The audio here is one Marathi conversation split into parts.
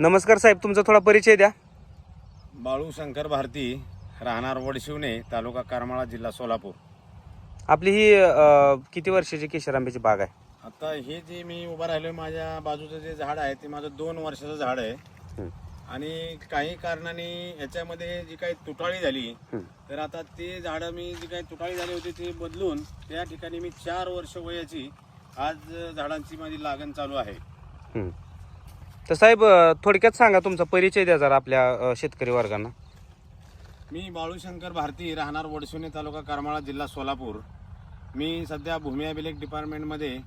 नमस्कार साहेब तुमचा थोडा परिचय द्या बाळू शंकर भारती राहणार वडशिवणे तालुका करमाळा जिल्हा सोलापूर आपली ही अ, किती वर्षाची केशर आंब्याची बाग आहे आता हे जे मी उभा राहिलो माझ्या बाजूचं जे झाड आहे ते माझं दोन वर्षाचं झाड आहे. आणि काही कारणाने याच्यामध्ये जी काही तुटाळी झाली. तर आता ते झाडं मी जी काही तुटाळी झाली होती ते बदलून त्या ठिकाणी मी चार वर्ष वयाची आज झाडांची माझी लागण चालू आहे. तर साहेब थोडक्यात सांगा तुमचा परिचय द्या जरा आपल्या शेतकरी वर्गांना. मी बाळूशंकर भारती राहणार वडसुने तालुका करमाळा जिल्हा सोलापूर. मी सध्या भूमी अभिलेख डिपार्टमेंटमध्ये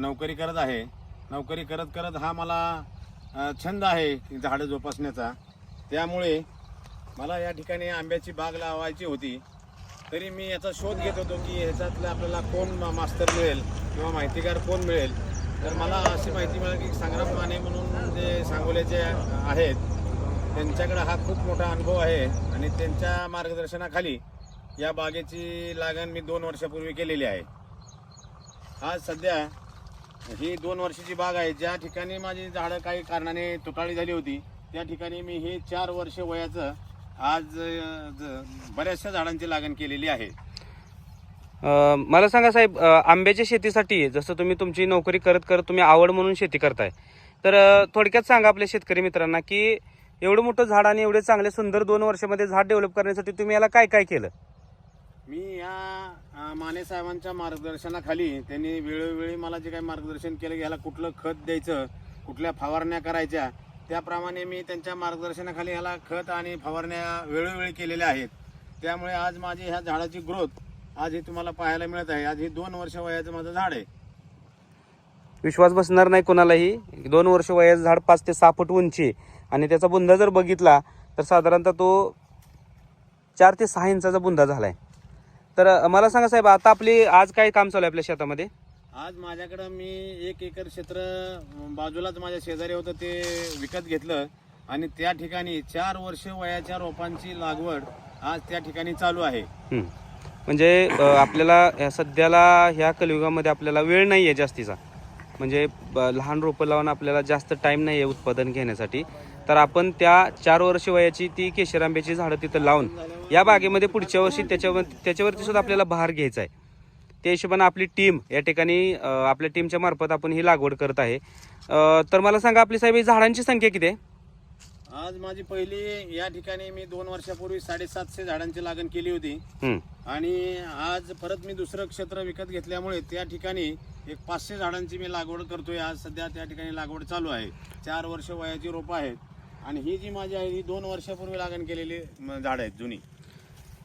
नोकरी करत आहे. नोकरी करत करत हा मला छंद आहे झाडं जोपासण्याचा. त्यामुळे मला या ठिकाणी आंब्याची बाग लावायची होती. तरी मी याचा शोध घेत होतो की ह्याच्यातलं आपल्याला कोण मा- मास्तर मिळेल किंवा माहितीगार कोण मिळेल? तर मला अशी माहिती मिळाली की संग्राम माने म्हणून जे सांगोल्याचे आहेत त्यांच्याकडे हा खूप मोठा अनुभव आहे आणि त्यांच्या मार्गदर्शनाखाली या बागेची लागण मी दोन वर्षापूर्वी केलेली आहे. आज सध्या ही दोन वर्षाची बाग आहे. ज्या ठिकाणी माझी झाडं काही कारणाने तुटाळी झाली होती त्या ठिकाणी मी हे चार वर्ष वयाचं आज ज- बऱ्याचशा झाडांची लागण केलेली आहे. मला सांगा साहेब आंब्याच्या शेतीसाठी जसं तुम्ही तुमची नोकरी करत करत तुम्ही आवड म्हणून शेती करताय तर थोडक्यात सांगा आपल्या शेतकरी मित्रांना की एवढं मोठं झाड आणि एवढे चांगले सुंदर दोन वर्षामध्ये झाड डेव्हलप करण्यासाठी तुम्ही याला काय काय केलं? मी या माने साहेबांच्या मार्गदर्शनाखाली त्यांनी वेळोवेळी मला जे काही मार्गदर्शन केलं याला ह्याला कुठलं खत द्यायचं कुठल्या फवारण्या करायच्या त्याप्रमाणे मी त्यांच्या मार्गदर्शनाखाली ह्याला खत आणि फवारण्या वेळोवेळी केलेल्या आहेत. त्यामुळे आज माझी ह्या झाडाची ग्रोथ आज ही तुम्हाला पाहायला मिळत आहे. आज ही दोन वर्ष वयाचं माझं झाड आहे. विश्वास बसणार नाही कोणालाही. दोन वर्ष वयाचं झाड पाच ते सहा फूट उंची आहे. आणि त्याचा बुंदा जर बघितला तर साधारणतः तो चार ते सहा इंचाचा बुंदा झालाय. तर अ, मला सांगा साहेब आता आपली आज काय काम चालू आहे आपल्या शेतामध्ये? आज माझ्याकडं मी एक एकर क्षेत्र अं, बाजूलाच माझ्या शेजारी होतं ते विकत घेतलं. आणि त्या ठिकाणी चार वर्ष वयाच्या रोपांची लागवड आज त्या ठिकाणी चालू आहे. हं. म्हणजे आपल्याला ह्या सध्याला ह्या कलियुगामध्ये आपल्याला वेळ नाही आहे जास्तीचा. म्हणजे ब- लहान रोपं लावून आपल्याला जास्त टाईम नाही आहे उत्पादन घेण्यासाठी. तर आपण त्या चार वर्ष वयाची ती केशर आंब्याची झाडं तिथं लावून या बागेमध्ये पुढच्या वर्षी त्याच्यावर त्याच्यावरती सुद्धा आपल्याला भार घ्यायचा आहे. त्या हिशोबाने आपली टीम या ठिकाणी आपल्या टीमच्या मार्फत आपण ही लागवड करत आहे. तर मला सांगा आपली साहेब ही झाडांची संख्या किती आहे? आज माझी पहिली या ठिकाणी मी दोन वर्षापूर्वी साडेसातशे झाडांची लागण केली होती. आणि आज परत मी दुसरं क्षेत्र विकत घेतल्यामुळे त्या ठिकाणी एक पाचशे झाडांची मी लागवड करतोय. आज सध्या त्या ठिकाणी लागवड चालू आहे. चार वर्ष वयाची रोपं आहेत. आणि ही जी माझी आहे ही दोन वर्षापूर्वी लागण केलेली म, झाडं आहेत जुनी.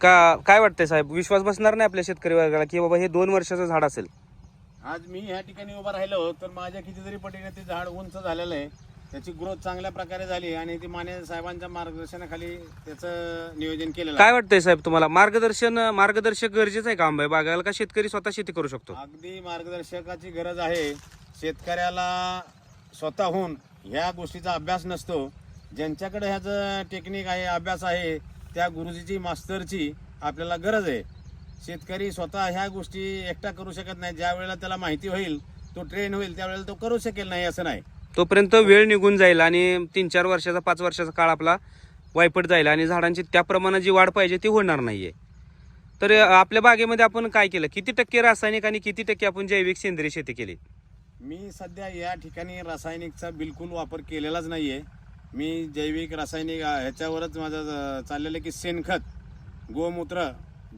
का काय वाटतंय साहेब? विश्वास बसणार नाही आपल्या शेतकरी वर्गाला की बाबा हे दोन वर्षाचं झाड असेल? आज मी ह्या ठिकाणी उभा राहिलो तर माझ्या कितीतरी पटीने ते झाड उंच झालेलं आहे. त्याची ग्रोथ चांगल्या प्रकारे झाली आणि ती माने साहेबांच्या मार्गदर्शनाखाली त्याचं नियोजन केलेलं आहे. काय वाटतंय साहेब तुम्हाला? मार्गदर्शन मार्गदर्शक गरजेचं आहे का आंबे बागायला का शेतकरी स्वतः शेती करू शकतो? अगदी मार्गदर्शकाची गरज आहे. शेतकऱ्याला स्वतःहून ह्या गोष्टीचा अभ्यास नसतो. ज्यांच्याकडे ह्याचं टेक्निक आहे अभ्यास आहे त्या गुरुजीची मास्तरची आपल्याला गरज आहे. शेतकरी स्वतः ह्या गोष्टी एकटा करू शकत नाही. ज्या वेळेला त्याला माहिती होईल तो ट्रेन होईल त्यावेळेला तो करू शकेल नाही असं नाही. तोपर्यंत वेळ निघून जाईल आणि तीन चार वर्षाचा पाच वर्षाचा काळ आपला वायपट जाईल आणि झाडांची त्या प्रमाणात जी वाढ पाहिजे ती होणार नाहीये. तर अं, आपल्या बागेमध्ये आपण काय केलं? किती टक्के रासायनिक आणि किती टक्के आपण जैविक सेंद्रिय शेती केली? मी सध्या या ठिकाणी रासायनिकचा बिलकुल वापर केलेलाच नाहीये. मी जैविक रासायनिक ह्याच्यावरच माझं चाललेलं आहे की शेणखत गोमूत्र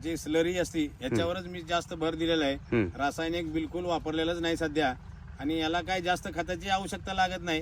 जे स्लरी असती ह्याच्यावरच मी जास्त भर दिलेला आहे. रासायनिक बिलकुल वापरलेलंच नाही सध्या. आणि याला काही जास्त खताची आवश्यकता लागत नाही.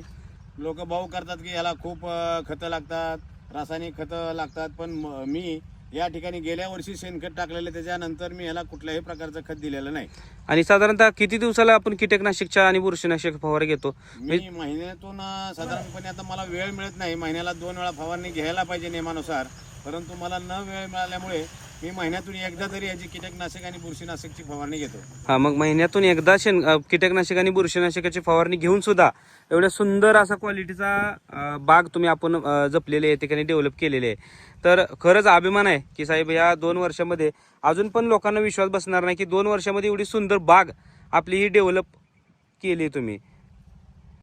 लोक भाऊ करतात की याला खूप खतं लागतात रासायनिक खतं लागतात पण म- या ठिकाणी गेल्या वर्षी शेणखत टाकलेलं त्याच्यानंतर मी याला कुठल्याही प्रकारचं खत दिलेलं नाही. आणि साधारणतः किती दिवसाला आपण कीटकनाशकच्या आणि बुरशीनाशक फवारा घेतो? मी महिन्यातून साधारणपणे आता मला वेळ मिळत नाही महिन्याला दोन वेळा फवारणी घ्यायला पाहिजे नियमानुसार. परंतु मला न वेळ मिळाल्यामुळे मी महिन्यातून एकदा तरी याची कीटकनाशक आणि बुरशीनाशकची फवारणी घेतो. हा मग महिन्यातून एकदा शेण अं, कीटकनाशक आणि बुरशीनाशकाची फवारणी घेऊन सुद्धा एवढ्या सुंदर असा क्वालिटीचा बाग तुम्ही आपण जपलेले आहे ठिकाणी डेव्हलप केलेले आहे. तर खरंच अभिमान आहे की साहेब या दोन वर्षामध्ये अजून पण लोकांना विश्वास बसणार नाही की दोन वर्षामध्ये एवढी सुंदर बाग आपली ही डेव्हलप केली तुम्ही.